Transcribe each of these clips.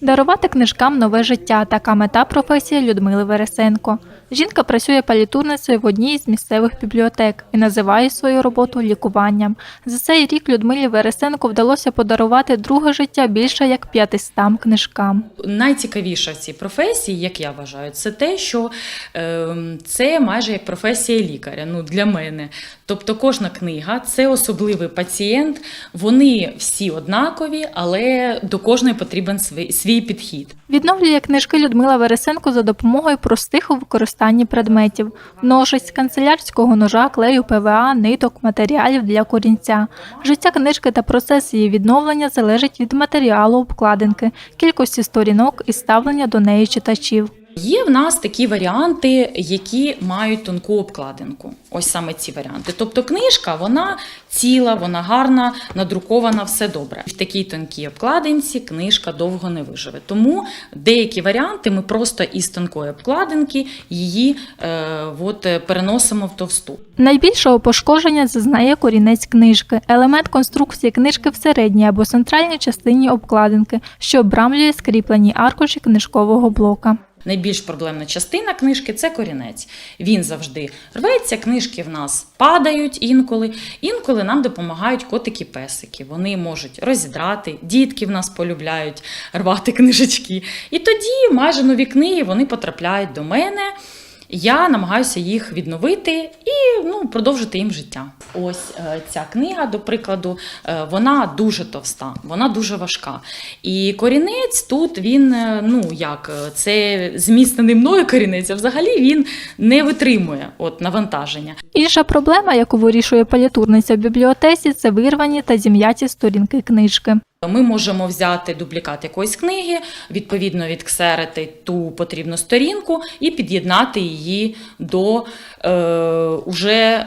Дарувати книжкам нове життя така мета професії Людмили Вересенко. Жінка працює палітурницею в одній з місцевих бібліотек і називає свою роботу лікуванням. За цей рік Людмилі Вересенко вдалося подарувати друге життя більше як 500 книжкам. Найцікавіше в цій професії, як я вважаю, це те, що е, це майже як професія лікаря. Ну для мене. Тобто, кожна книга це особливий пацієнт. Вони всі однакові, але до кожної потрібен свій, підхід. Відновлює книжки Людмила Вересенко за допомогою простих у використанні предметів: ношець канцелярського ножа, клею ПВА, ниток, матеріалів для корінця. Життя книжки та процес її відновлення залежить від матеріалу обкладинки, кількості сторінок і ставлення до неї читачів. Є в нас такі варіанти, які мають тонку обкладинку. Ось саме ці варіанти. Тобто книжка, вона ціла, вона гарна, надрукована, все добре. В такій тонкій обкладинці книжка довго не виживе. Тому деякі варіанти ми просто із тонкої обкладинки її е, от, переносимо в товсту. Найбільшого пошкодження зазнає корінець книжки, елемент конструкції книжки в середній або центральній частині обкладинки, що обрамлює скріплені аркуші книжкового блока. Найбільш проблемна частина книжки це корінець. Він завжди рветься, книжки в нас падають інколи. Інколи нам допомагають котики-песики. Вони можуть розідрати, дітки в нас полюбляють рвати книжечки. І тоді майже нові книги вони потрапляють до мене. Я намагаюся їх відновити і ну, продовжити їм життя. Ось е, ця книга, до прикладу, е, вона дуже товста, вона дуже важка. І корінець тут він, е, ну як, це зміцнений мною корінець, а взагалі він не витримує от, навантаження. Інша проблема, яку вирішує палітурниця в бібліотеці, це вирвані та зім'яті сторінки книжки. Ми можемо взяти дублікат якоїсь книги, відповідно відксерити ту потрібну сторінку і під'єднати її до е, уже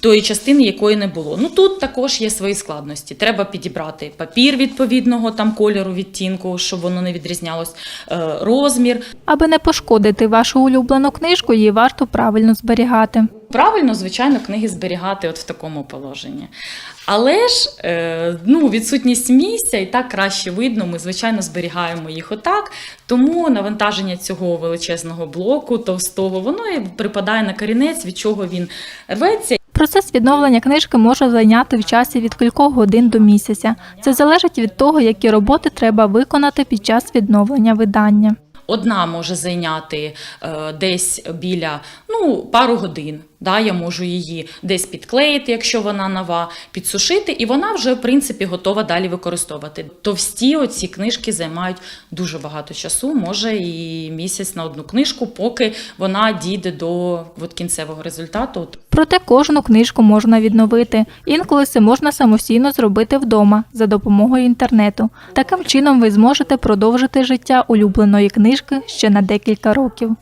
тої частини, якої не було. Ну тут також є свої складності. Треба підібрати папір відповідного там кольору, відтінку, щоб воно не відрізнялось, е, розмір. Аби не пошкодити вашу улюблену книжку, її варто правильно зберігати. Правильно, звичайно, книги зберігати от в такому положенні. Але ж е, ну, відсутність місця і так краще видно. Ми, звичайно, зберігаємо їх отак. Тому навантаження цього величезного блоку товстого, воно і припадає на корінець, від чого він рветься. Процес відновлення книжки може зайняти в часі від кількох годин до місяця. Це залежить від того, які роботи треба виконати під час відновлення видання. Одна може зайняти е, десь біля ну, пару годин. Да, я можу її десь підклеїти, якщо вона нова, підсушити, і вона вже, в принципі, готова далі використовувати. Товсті оці книжки займають дуже багато часу, може і місяць на одну книжку, поки вона дійде до от, кінцевого результату. Проте кожну книжку можна відновити. Інколи це можна самостійно зробити вдома за допомогою інтернету. Таким чином ви зможете продовжити життя улюбленої книжки ще на декілька років.